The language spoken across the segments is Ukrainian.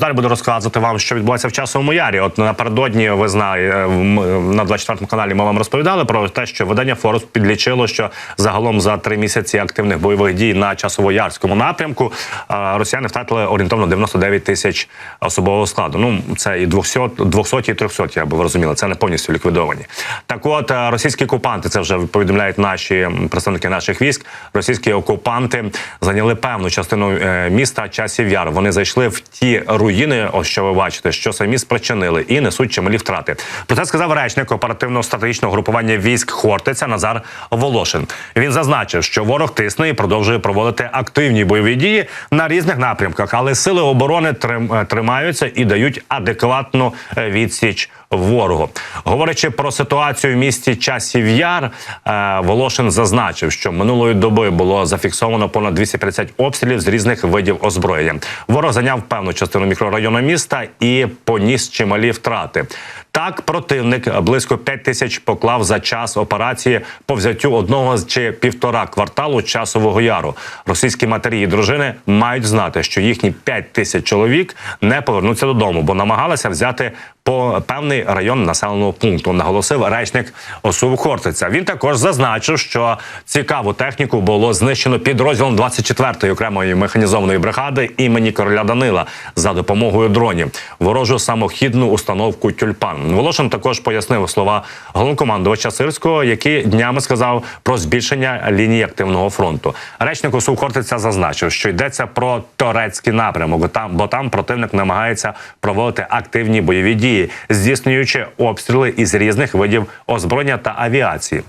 далі буду розказувати вам, що відбувається в часовому ярі. От напередодні ви знаєте, м- на 24 каналі ми вам розповідали про те, що видання Форус підлічило, що загалом за три місяці активних бойових дій на часово-ярському напрямку е, росіяни втратили орієнтовно 99 тисяч особового складу. Ну це і 200, 200 і 300, я би ви розуміли. Це не повністю ліквідовані. Так, от е, російські окупанти, це вже повідомляють наші представники наших військ. Російські окупанти зайняли певну частину е, міста часів яр. Вони зайшли в ті руїни, ось що ви бачите, що самі спричинили, і несуть чималі втрати. Про це сказав речник оперативного стратегічного групування військ Хортиця Назар Волошин. Він зазначив, що ворог тисне і продовжує проводити активні бойові дії на різних напрямках, але сили оборони е, тримаються і дають адекватну е, відсіч ворогу. Говорячи про ситуацію в місті Часів Яр, е, Волошин зазначив, що минулої доби було зафіксовано понад 250 обстрілів з різних видів озброєння. Ворог зайняв певну частину мікрорайону міста і поніс чималі втрати. Так, противник близько 5 тисяч поклав за час операції по взяттю одного чи півтора кварталу часового яру. Російські матері і дружини мають знати, що їхні 5 тисяч чоловік не повернуться додому, бо намагалися взяти по певний район населеного пункту. Наголосив речник ОСУ Хортиця. Він також зазначив, що цікаву техніку було знищено підрозділом 24-ї окремої механізованої бригади імені короля Данила за допомогою дронів. Ворожу самохідну установку Тюльпан. Волошин також пояснив слова головнокомандувача Сирського, який днями сказав про збільшення лінії активного фронту. Речник ОСУ Хортиця зазначив, що йдеться про турецький напрямок, бо там, противник намагається проводити активні бойові дії, здійснюючи обстріли із різних видів озброєння та авіації.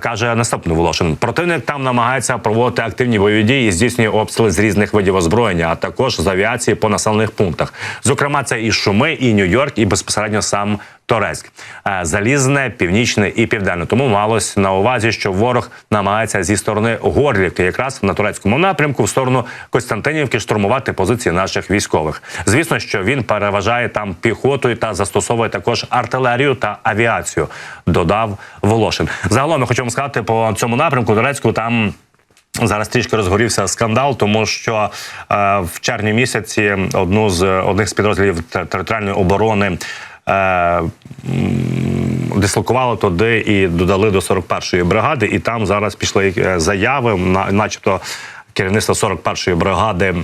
Каже наступний Волошин. Противник там намагається проводити активні бойові дії і здійснює обстріли з різних видів озброєння, а також з авіації по населених пунктах. Зокрема, це і Шуми, і Нью-Йорк, і безпосередньо сам Торецьк, Е, залізне, північне і південне. Тому малось на увазі, що ворог намагається зі сторони Горлівки, якраз на турецькому напрямку, в сторону Костянтинівки, штурмувати позиції наших військових. Звісно, що він переважає там піхотою та застосовує також артилерію та авіацію. Додав Волошин. Загалом хочу вам сказати по цьому напрямку Турецьку там. Зараз трішки розгорівся скандал, тому що е, в червні місяці одну з одних з підрозділів територіальної оборони. Е, дислокували туди і додали до 41-ї бригади, і там зараз пішли е, заяви, на- начебто. Керівництво 41-ї бригади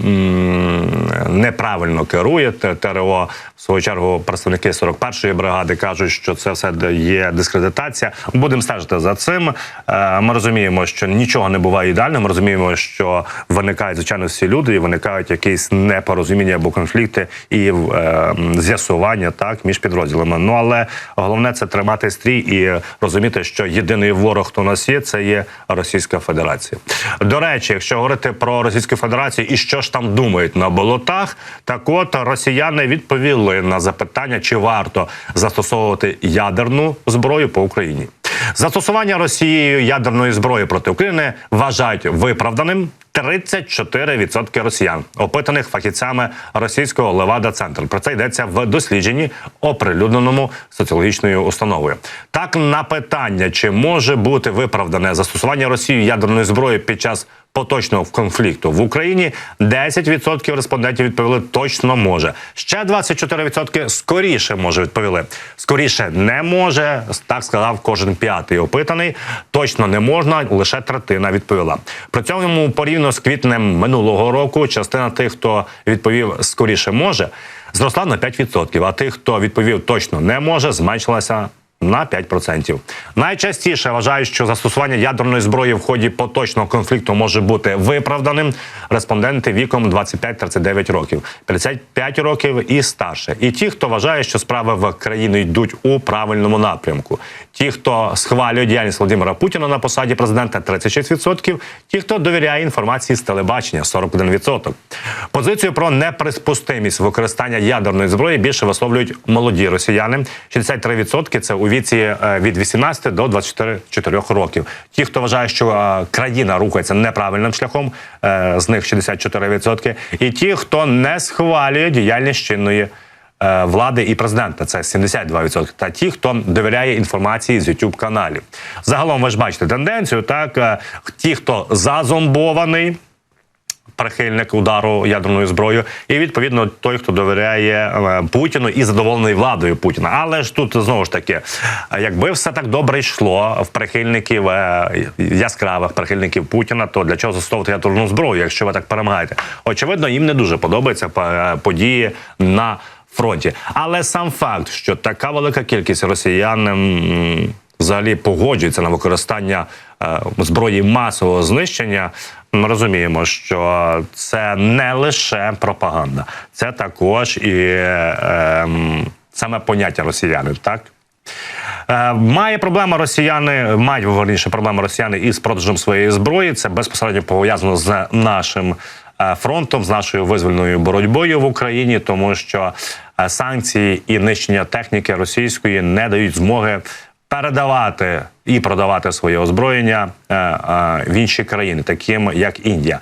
неправильно керує ТРО. В свою чергу представники 41-ї бригади кажуть, що це все є дискредитація. Будемо стежити за цим. Е, Ми розуміємо, що нічого не буває ідеальним. Ми розуміємо, що виникають звичайно всі люди, і виникають якісь непорозуміння або конфлікти і е, з'ясування так між підрозділами. Ну але головне це тримати стрій і розуміти, що єдиний ворог, хто у нас є, це є Російська Федерація. До речі, якщо говорити про Російську Федерацію і що ж там думають на болотах, так от росіяни відповіли на запитання, чи варто застосовувати ядерну зброю по Україні. Застосування Росією ядерної зброї проти України вважають виправданим 34% росіян, опитаних фахівцями російського Левада Центр. Про це йдеться в дослідженні, оприлюдненому соціологічною установою. Так на питання, чи може бути виправдане застосування Росією ядерної зброї під час поточного конфлікту в Україні 10% респондентів відповіли точно може. Ще 24% скоріше може відповіли. Скоріше не може. Так сказав кожен п'ятий опитаний. Точно не можна. Лише третина відповіла. При цьому порівняно з квітнем минулого року частина тих, хто відповів скоріше може, зросла на 5%, А тих, хто відповів точно не може, зменшилася на 5%. Найчастіше вважають, що застосування ядерної зброї в ході поточного конфлікту може бути виправданим. Респонденти віком 25-39 років, 55 років і старше. І ті, хто вважає, що справи в країні йдуть у правильному напрямку. Ті, хто схвалює діяльність Володимира Путіна на посаді президента, 36%. Ті, хто довіряє інформації з телебачення, 41%. Позицію про неприспустимість використання ядерної зброї більше висловлюють молоді росіяни. 63% – це у віці е, від 18 до 24 років. Ті, хто вважає, що е, країна рухається неправильним шляхом, е, з них 64%. І ті, хто не схвалює діяльність чинної влади і президента, це 72%. Та ті, хто довіряє інформації з youtube каналів. Загалом ви ж бачите тенденцію. Так, ті, хто зазомбований прихильник удару ядерною зброєю, і відповідно той, хто довіряє е, Путіну і задоволений владою Путіна. Але ж тут знову ж таки, якби все так добре йшло в прихильників е, яскравих прихильників Путіна, то для чого застосовувати ядерну зброю, якщо ви так перемагаєте? Очевидно, їм не дуже подобаються е, події на фронті. Але сам факт, що така велика кількість росіян. Взагалі погоджується на використання зброї масового знищення. Ми розуміємо, що це не лише пропаганда, це також і е, саме поняття росіяни, так. Е, Має проблема росіяни, мають верніше проблема росіяни із продажем своєї зброї. Це безпосередньо пов'язано з нашим е, фронтом, з нашою визвольною боротьбою в Україні, тому що е, санкції і нищення техніки російської не дають змоги передавати і продавати своє озброєння е, е, в інші країни, таким як Індія.